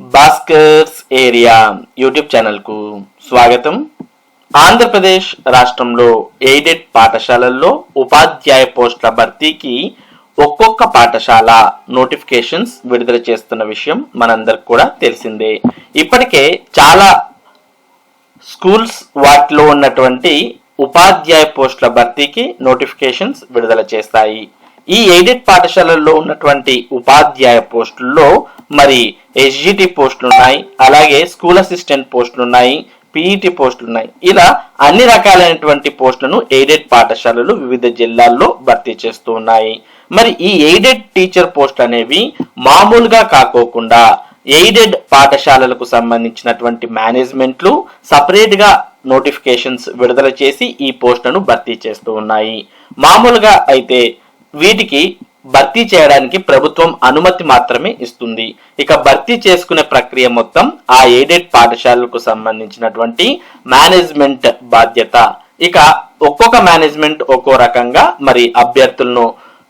Bhaskar's area YouTube ఛానల్కు స్వాగతం. ఆంధ్రప్రదేశ్ రాష్ట్రంలో ఎయిడెడ్ పాఠశాలల్లో ఉపాధ్యాయ పోస్టుల భర్తీకి ఒక్కొక్క పాఠశాల నోటిఫికేషన్స్ విడుదల చేస్తున్న విషయం మనందరికి కూడా తెలిసిందే. ఇప్పటికే చాలా స్కూల్స్ వాటిలో ఉన్నటువంటి ఉపాధ్యాయ పోస్టుల భర్తీకి నోటిఫికేషన్స్ విడుదల చేస్తాయి. ఈ ఎయిడెడ్ పాఠశాలల్లో ఉన్నటువంటి ఉపాధ్యాయ పోస్టుల్లో మరి ఎస్జిటి పోస్టులు ఉన్నాయి అలాగే స్కూల్ అసిస్టెంట్ పోస్టులు ఉన్నాయి పీఈటీ పోస్టులు ఉన్నాయి ఇలా అన్ని రకాలైనటువంటి పోస్టులను ఎయిడెడ్ పాఠశాలలు వివిధ జిల్లాల్లో భర్తీ చేస్తూ ఉన్నాయి. మరి ఈ ఎయిడెడ్ టీచర్ పోస్టులు అనేవి మామూలుగా కాకోకుండా ఎయిడెడ్ పాఠశాలలకు సంబంధించినటువంటి మేనేజ్మెంట్లు సపరేట్గా నోటిఫికేషన్స్ విడుదల చేసి ఈ పోస్టులను భర్తీ చేస్తూ ఉన్నాయి. మామూలుగా అయితే వీటికి భర్తీ చేయడానికి ప్రభుత్వం అనుమతి మాత్రమే ఇస్తుంది. ఇక భర్తీ చేసుకునే ప్రక్రియ మొత్తం ఆ ఎయిడెడ్ పాఠశాలలకు సంబంధించినటువంటి మేనేజ్మెంట్ బాధ్యత. ఇక ఒక్కొక్క మేనేజ్మెంట్ ఒక్కో రకంగా మరి అభ్యర్థులను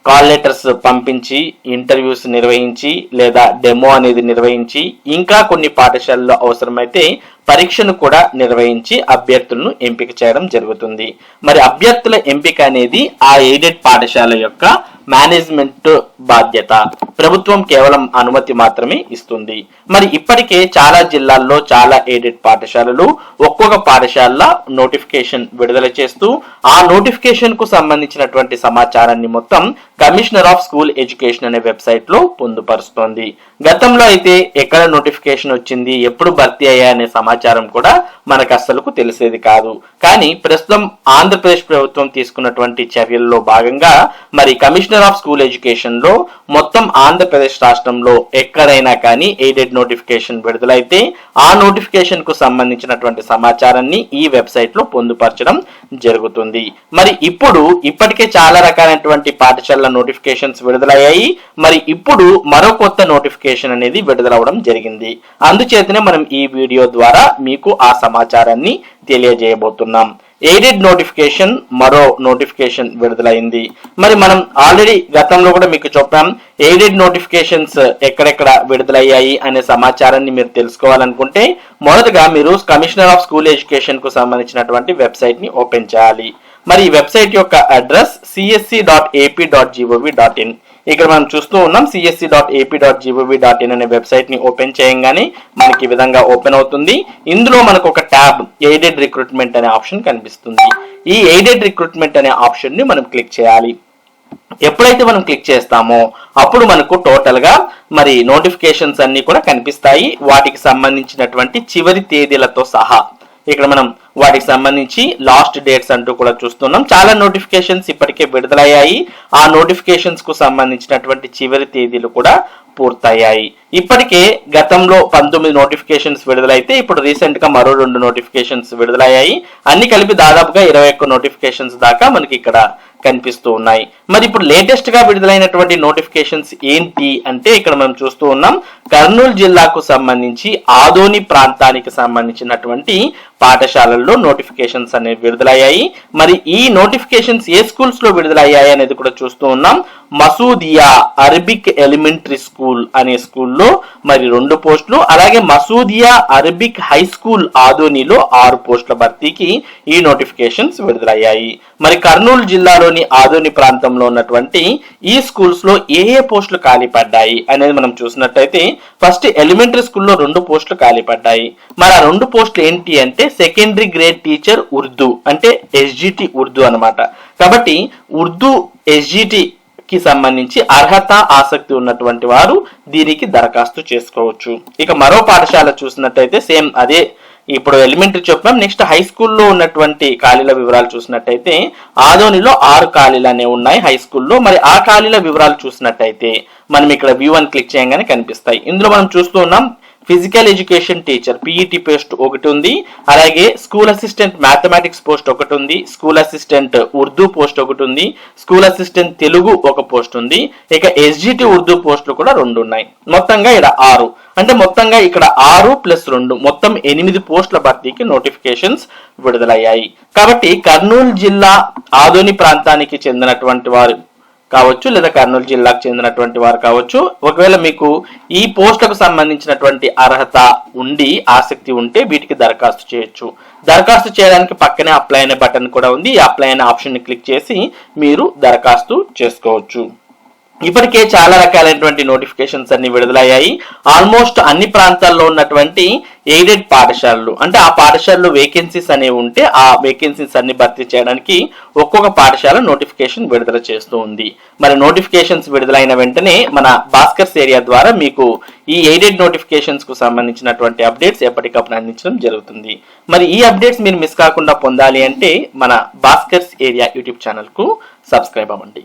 కాల్ లెటర్స్ పంపించి ఇంటర్వ్యూస్ నిర్వహించి లేదా డెమో అనేది నిర్వహించి ఇంకా కొన్ని పాఠశాలల్లో అవసరమైతే పరీక్షను కూడా నిర్వహించి అభ్యర్థులను ఎంపిక చేయడం జరుగుతుంది. మరి అభ్యర్థుల ఎంపిక అనేది ఆ ఎయిడెడ్ పాఠశాల యొక్క మేనేజ్మెంట్ బాధ్యత. ప్రభుత్వం కేవలం అనుమతి మాత్రమే ఇస్తుంది. మరి ఇప్పటికే చాలా జిల్లాల్లో చాలా ఎయిడెడ్ పాఠశాలలు ఒక్కొక్క పాఠశాల నోటిఫికేషన్ విడుదల చేస్తూ ఆ నోటిఫికేషన్కు సంబంధించినటువంటి సమాచారాన్ని మొత్తం కమిషనర్ ఆఫ్ స్కూల్ ఎడ్యుకేషన్ అనే వెబ్సైట్లో పొందుపరుస్తోంది. గతంలో అయితే ఎక్కడ నోటిఫికేషన్ వచ్చింది ఎప్పుడు భర్తీ అయ్యా అనే సమాచారం కూడా మనకు అస్సలకు తెలిసేది కాదు. కానీ ప్రస్తుతం ఆంధ్రప్రదేశ్ ప్రభుత్వం తీసుకున్నటువంటి చర్యల్లో భాగంగా మరి కమిషనర్ ఆఫ్ స్కూల్ ఎడ్యుకేషన్లో మొత్తం ఆంధ్రప్రదేశ్ రాష్ట్రంలో ఎక్కడైనా కానీ ఎయిడెడ్ నోటిఫికేషన్ విడుదలైతే ఆ నోటిఫికేషన్కు సంబంధించినటువంటి సమాచారాన్ని ఈ వెబ్సైట్లో పొందుపరచడం జరుగుతుంది. మరి ఇప్పుడు ఇప్పటికే చాలా రకాలైనటువంటి పాఠశాల నోటిఫికేషన్స్ విడుదలయ్యాయి. మరి ఇప్పుడు మరో కొత్త నోటిఫికేషన్ అనేది విడుదలవడం జరిగింది. అందుచేతనే మనం ఈ వీడియో ద్వారా మీకు ఆ సమాచారాన్ని తెలియజేయబోతున్నాం. ఎయిడెడ్ నోటిఫికేషన్ మరో నోటిఫికేషన్ విడుదలైంది. మరి మనం ఆల్రెడీ గతంలో కూడా మీకు చెప్పాం ఎయిడెడ్ నోటిఫికేషన్స్ ఎక్కడెక్కడ విడుదలయ్యాయి అనే సమాచారాన్ని మీరు తెలుసుకోవాలనుకుంటే మొదటగా మీరు కమిషనర్ ఆఫ్ స్కూల్ ఎడ్యుకేషన్కు సంబంధించినటువంటి వెబ్సైట్ని ఓపెన్ చేయాలి. మరి ఈ వెబ్సైట్ యొక్క address CSC dot AP dot GOV dot in ఇక్కడ మనం చూస్తూ ఉన్నాం CSC dot AP dot GOV dot in అనే వెబ్సైట్ని ఓపెన్ చేయంగానే మనకి ఈ విధంగా ఓపెన్ అవుతుంది. ఇందులో మనకు ఒక ట్యాబ్ ఎయిడెడ్ రిక్రూట్మెంట్ అనే ఆప్షన్ కనిపిస్తుంది. ఈ ఎయిడెడ్ రిక్రూట్మెంట్ అనే ఆప్షన్ని మనం క్లిక్ చేయాలి. ఎప్పుడైతే మనం క్లిక్ చేస్తామో అప్పుడు మనకు టోటల్గా మరి నోటిఫికేషన్స్ అన్ని కూడా కనిపిస్తాయి. వాటికి సంబంధించినటువంటి చివరి తేదీలతో సహా. ఇక్కడ మనం వాటికి సంబంధించి లాస్ట్ డేట్స్ అంటూ కూడా చూస్తున్నాం. చాలా నోటిఫికేషన్స్ ఇప్పటికే విడుదలయ్యాయి. ఆ నోటిఫికేషన్స్కు సంబంధించినటువంటి చివరి తేదీలు కూడా పూర్తయ్యాయి. ఇప్పటికే గతంలో పంతొమ్మిది నోటిఫికేషన్స్ విడుదలైతే ఇప్పుడు రీసెంట్గా మరో రెండు నోటిఫికేషన్స్ విడుదలయ్యాయి. అన్ని కలిపి దాదాపుగా ఇరవై ఒక్క నోటిఫికేషన్స్ దాకా మనకి ఇక్కడ కనిపిస్తూ ఉన్నాయి. మరి ఇప్పుడు లేటెస్ట్గా విడుదలైనటువంటి నోటిఫికేషన్స్ ఏంటి అంటే ఇక్కడ మనం చూస్తూ ఉన్నాం. కర్నూలు జిల్లాకు సంబంధించి ఆదోని ప్రాంతానికి సంబంధించినటువంటి పాఠశాలల్లో నోటిఫికేషన్స్ అనేవి విడుదలయ్యాయి. మరి ఈ నోటిఫికేషన్స్ ఏ స్కూల్స్లో విడుదలయ్యాయి అనేది కూడా చూస్తూ ఉన్నాం. మసూదియా అరబిక్ ఎలిమెంటరీ స్కూల్ అనే స్కూల్లో మరి రెండు పోస్టులు అలాగే మసూదియా అరబిక్ హై స్కూల్ ఆదోనిలో ఆరు పోస్టుల భర్తీకి ఈ నోటిఫికేషన్స్ విడుదలయ్యాయి. మరి కర్నూలు జిల్లాలోని ఆదోని ప్రాంతంలో ఉన్నటువంటి ఈ స్కూల్స్లో ఏ ఏ పోస్టులు ఖాళీ పడ్డాయి అనేది మనం చూసినట్టయితే ఫస్ట్ ఎలిమెంటరీ స్కూల్లో రెండు పోస్టులు ఖాళీ పడ్డాయి. మరి ఆ రెండు పోస్టులు ఏంటి అంటే సెకండరీ గ్రేడ్ టీచర్ ఉర్దూ అంటే ఎస్జిటి ఉర్దూ అన్నమాట. కాబట్టి ఉర్దూ ఎస్జిటి కి సంబంధించి అర్హత ఆసక్తి ఉన్నటువంటి వారు దీనికి దరఖాస్తు చేసుకోవచ్చు. ఇక మరో పాఠశాల చూసినట్టయితే సేమ్ అదే ఇప్పుడు ఎలిమెంటరీ చెప్పాం నెక్స్ట్ హై స్కూల్లో ఉన్నటువంటి ఖాళీల వివరాలు చూసినట్టయితే ఆదోనిలో ఆరు ఖాళీలు అనేవి ఉన్నాయి హై స్కూల్లో. మరి ఆ ఖాళీల వివరాలు చూసినట్టయితే మనం ఇక్కడ వ్యూ అని క్లిక్ చేయగానే కనిపిస్తాయి. ఇందులో మనం చూస్తూ ఉన్నాం physical education teacher PET post ఒకటి ఉంది. అలాగే స్కూల్ అసిస్టెంట్ మ్యాథమెటిక్స్ పోస్ట్ ఒకటి ఉంది. స్కూల్ అసిస్టెంట్ ఉర్దూ పోస్ట్ ఒకటి ఉంది. స్కూల్ అసిస్టెంట్ తెలుగు ఒక పోస్ట్ ఉంది. ఇక ఎస్జిటి ఉర్దూ పోస్టులు కూడా రెండు ఉన్నాయి. మొత్తంగా ఇక్కడ ఆరు. అంటే మొత్తంగా ఇక్కడ ఆరు ప్లస్ రెండు మొత్తం ఎనిమిది పోస్టుల భర్తీకి నోటిఫికేషన్స్ విడుదలయ్యాయి. కాబట్టి కర్నూలు జిల్లా ఆదోని ప్రాంతానికి చెందినటువంటి వారు కావచ్చు లేదా కర్నూలు జిల్లాకు చెందినటువంటి వారు కావచ్చు ఒకవేళ మీకు ఈ పోస్టులకు సంబంధించినటువంటి అర్హత ఉండి ఆసక్తి ఉంటే వీటికి దరఖాస్తు చేయొచ్చు. దరఖాస్తు చేయడానికి పక్కనే అప్లై అనే బటన్ కూడా ఉంది. ఈ అప్లై అనే ఆప్షన్ని క్లిక్ చేసి మీరు దరఖాస్తు చేసుకోవచ్చు. ఇప్పటికే చాలా రకాలైనటువంటి నోటిఫికేషన్స్ అన్ని విడుదలయ్యాయి. ఆల్మోస్ట్ అన్ని ప్రాంతాల్లో ఉన్నటువంటి ఎయిడెడ్ పాఠశాలలు అంటే ఆ పాఠశాలలో వేకెన్సీస్ అనేవి ఉంటే ఆ వేకెన్సీస్ అన్ని భర్తీ చేయడానికి ఒక్కొక్క పాఠశాల నోటిఫికేషన్ విడుదల చేస్తూ ఉంది. మరి నోటిఫికేషన్స్ విడుదలైన వెంటనే మన భాస్కర్స్ ఏరియా ద్వారా మీకు ఈ ఎయిడెడ్ నోటిఫికేషన్స్కు సంబంధించినటువంటి అప్డేట్స్ ఎప్పటికప్పుడు అందించడం జరుగుతుంది. మరి ఈ అప్డేట్స్ మీరు మిస్ కాకుండా పొందాలి అంటే మన భాస్కర్స్ ఏరియా యూట్యూబ్ ఛానల్కు సబ్స్క్రైబ్ అవ్వండి.